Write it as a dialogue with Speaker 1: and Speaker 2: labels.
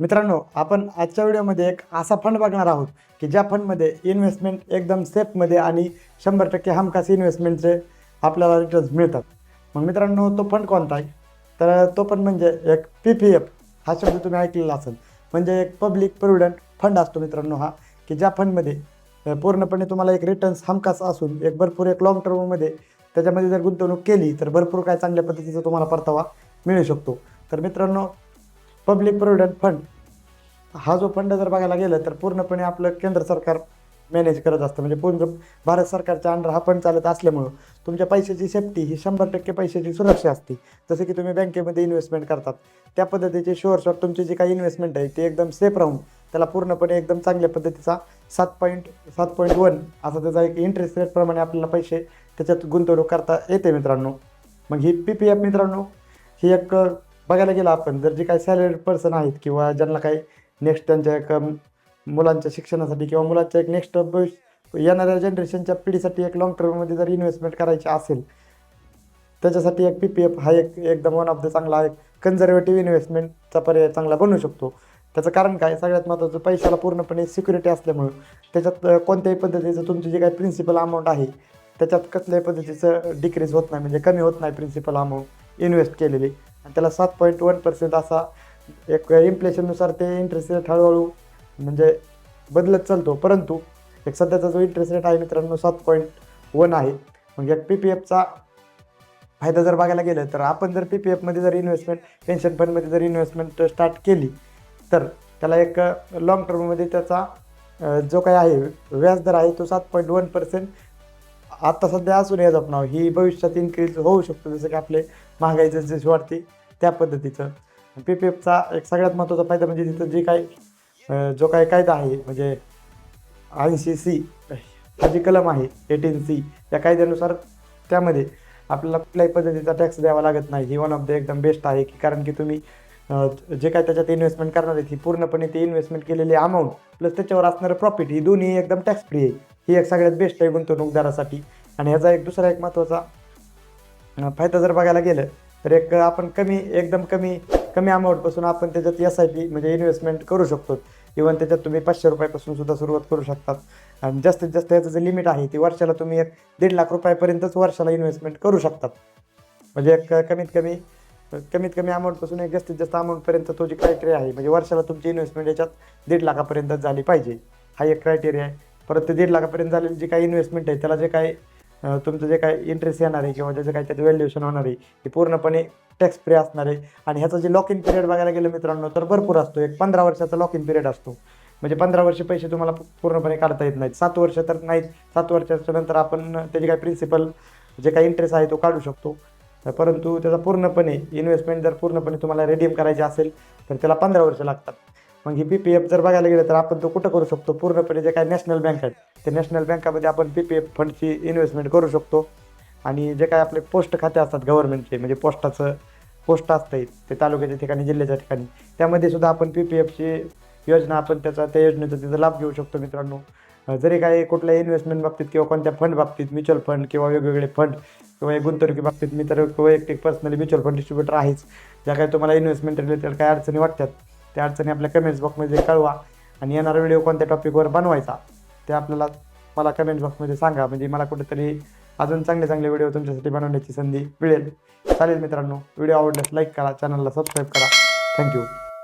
Speaker 1: मित्रांनो आपण आजच्या व्हिडिओमध्ये एक असा फंड बघणार आहोत की ज्या फंडमध्ये इन्व्हेस्टमेंट एकदम सेफमध्ये आणि शंभर टक्के हमखास इन्व्हेस्टमेंटचे आपल्याला रिटर्न्स मिळतात. मग मित्रांनो तो फंड कोणता आहे? तर तो पण म्हणजे एक पी पी एफ हा शब्द तुम्ही ऐकलेला असेल. म्हणजे एक पब्लिक प्रोव्हिडंट फंड असतो मित्रांनो हा की ज्या फंडमध्ये पूर्णपणे तुम्हाला एक रिटर्न्स हमखास असून एक भरपूर एक लॉंग टर्ममध्ये त्याच्यामध्ये जर गुंतवणूक केली तर भरपूर काय चांगल्या पद्धतीचा तुम्हाला परतावा मिळू शकतो. तर मित्रांनो पब्लिक प्रोव्हिडंट फंड हा जो फंड जर बघायला गेलं तर पूर्णपणे आपलं केंद्र सरकार मॅनेज करत असतं. म्हणजे पूर्ण भारत सरकारच्या अंडर हा फंड चालत असल्यामुळं तुमच्या पैशाची सेफ्टी ही शंभर टक्के पैशाची सुरक्षा असते. जसं की तुम्ही बँकेमध्ये इन्व्हेस्टमेंट करतात. त्या पद्धतीचे शुअरशॉट तुमची जी काही इन्व्हेस्टमेंट आहे ती एकदम सेफ राहून त्याला पूर्णपणे एकदम चांगल्या पद्धतीचा सात पॉईंट सात पॉईंट वन असा त्याचा एक इंटरेस्ट रेटप्रमाणे आपल्याला पैसे त्याच्यात गुंतवणूक करता येते मित्रांनो. मग ही पी पी एफ मित्रांनो ही एक बघायला गेलं आपण जर जे काही सॅलरीड पर्सन आहेत किंवा ज्यांना काही नेक्स्ट त्यांच्या एक मुलांच्या शिक्षणासाठी किंवा मुलांच्या एक नेक्स्ट भविष्य येणाऱ्या जनरेशनच्या पिढीसाठी एक लॉंग टर्ममध्ये जर इन्व्हेस्टमेंट करायची असेल त्याच्यासाठी एक पी पी एफ हा एक एकदम वन ऑफ द चांगला एक कन्झर्वेटिव्ह इन्व्हेस्टमेंटचा पर्याय चांगला बनू शकतो. त्याचं कारण काय? सगळ्यात महत्त्वाचं पैशाला पूर्णपणे सिक्युरिटी असल्यामुळं त्याच्यात कोणत्याही पद्धतीचं तुमची जी काही प्रिन्सिपल अमाऊंट आहे त्याच्यात कसल्याही पद्धतीचं डिक्रीज होत नाही म्हणजे कमी होत नाही प्रिन्सिपल अमाऊंट इन्व्हेस्ट केलेली. आणि त्याला सात पॉईंट वन पर्सेंट असा एक इन्फ्लेशननुसार ते इंटरेस्ट रेट हळूहळू म्हणजे बदलत चालतो. परंतु एक सध्याचा जो इंटरेस्ट रेट आहे मित्रांनो सात पॉईंट वन आहे. मग एक पी पी एफचा फायदा जर बघायला गेलं तर आपण जर पी पी एफमध्ये जर इन्व्हेस्टमेंट पेन्शन फंडमध्ये जर इन्व्हेस्टमेंट स्टार्ट केली तर त्याला एक लॉंग टर्ममध्ये त्याचा जो काही आहे व्याजदर आहे तो सात पॉईंट वन पर्सेंट आता सध्या असून याचं नाव ही भविष्यात इन्क्रीज होऊ शकतो जसं की आपले महागाईचं जशी वाढते त्या पद्धतीचं. पी पी एफचा एक सगळ्यात महत्त्वाचा फायदा म्हणजे तिथं जे काही जो काही कायदा आहे म्हणजे ऐंशी सी हा जी कलम आहे एटीन सी या कायद्यानुसार त्यामध्ये आपल्याला कुठल्याही पद्धतीचा टॅक्स द्यावा लागत नाही. ही वन ऑफ द एकदम बेस्ट आहे की कारण की तुम्ही जे काय त्याच्यात इन्व्हेस्टमेंट करणार आहे ही पूर्णपणे ते इन्व्हेस्टमेंट केलेली अमाऊंट प्लस त्याच्यावर असणारं प्रॉफिट ही दोन्ही एकदम टॅक्स फ्री आहे. ही एक सगळ्यात बेस्ट आहे गुंतवणूकदारासाठी आणि ह्याचा एक दुसरा एक महत्त्वाचा फायदा जर बघायला गेलं तर एक आपण कमी एकदम कमी कमी अमाऊंटपासून आपण त्याच्यात एस आय पी म्हणजे इन्व्हेस्टमेंट करू शकतो. इवन त्याच्यात तुम्ही पाचशे रुपयापासून सुद्धा सुरुवात करू शकतात. आणि जास्तीत जास्त याचं जे लिमिट आहे ती वर्षाला तुम्ही एक दीड लाख रुपयापर्यंतच वर्षाला इन्व्हेस्टमेंट करू शकतात. म्हणजे एक कमीत कमी कमीत कमी अमाऊंटपासून एक जास्तीत जास्त अमाऊंटपर्यंत तो जी क्रायटेरिया आहे म्हणजे वर्षाला तुमची इन्व्हेस्टमेंट याच्यात दीड लाखापर्यंत झाली पाहिजे. हा एक क्रायटेरिया आहे. परत ते दीड लाखापर्यंत झालेली जी काही इन्व्हेस्टमेंट आहे त्याला जे काही तुमचं जे काही इंटरेस्ट येणार आहे किंवा ज्याचं काही त्याचं व्हॅल्युएशन होणार आहे ते पूर्णपणे टॅक्स फ्री असणार आहे. आणि ह्याचा जे लॉक इन पिरियड बघायला गेलं मित्रांनो तर भरपूर असतो. एक पंधरा वर्षाचा लॉक इन पिरियड असतो. म्हणजे पंधरा वर्ष पैसे तुम्हाला पूर्णपणे काढता येत नाहीत. सात वर्ष तर नाहीत. सात वर्षाच्या नंतर आपण त्याचे काही प्रिन्सिपल जे काही इंटरेस्ट आहे तो काढू शकतो. परंतु त्याचा पूर्णपणे इन्व्हेस्टमेंट जर पूर्णपणे तुम्हाला रिडीम करायची असेल तर त्याला पंधरा वर्ष लागतात. मग ही पी पी एफ जर बघायला गेलं तर आपण तो कुठं करू शकतो? पूर्णपणे जे काही नॅशनल बँक आहेत ते नॅशनल बँकामध्ये आपण पी पी एफ फंडची इन्व्हेस्टमेंट करू शकतो. आणि जे काही आपले पोस्ट खाते असतात गव्हर्नमेंटचे म्हणजे पोस्टाचं पोस्ट असतं ते तालुक्याच्या ठिकाणी जिल्ह्याच्या ठिकाणी त्यामध्ये सुद्धा आपण पी पी एफची योजना आपण त्याचा त्या योजनेचा तिचा लाभ घेऊ शकतो मित्रांनो. जरी काही कुठल्या इन्व्हेस्टमेंट बाबतीत किंवा कोणत्या फंड बाबतीत म्युच्युअल फंड किंवा वेगवेगळे फंड किंवा गुंतवणुकी बाबतीत मी तर वैयक्तिक पर्सनली म्युच्युअल फंड डिस्ट्रीब्युटर आहेच. ज्या काही तुम्हाला इन्व्हेस्टमेंट रिलेटेड काही अडचणी वाटतात त्या अडचणी आपल्या कमेंट्स बॉक्समध्ये कळवा आणि येणारा व्हिडिओ कोणत्या टॉपिकवर बनवायचा ते आपल्याला मला कमेंट बॉक्समध्ये सांगा. म्हणजे मला कुठेतरी अजून चांगले चांगले व्हिडिओ तुमच्यासाठी बनवण्याची संधी मिळेल. चालेल मित्रांनो व्हिडिओ आवडल्यास लाईक करा चॅनलला सबस्क्राईब करा. थँक्यू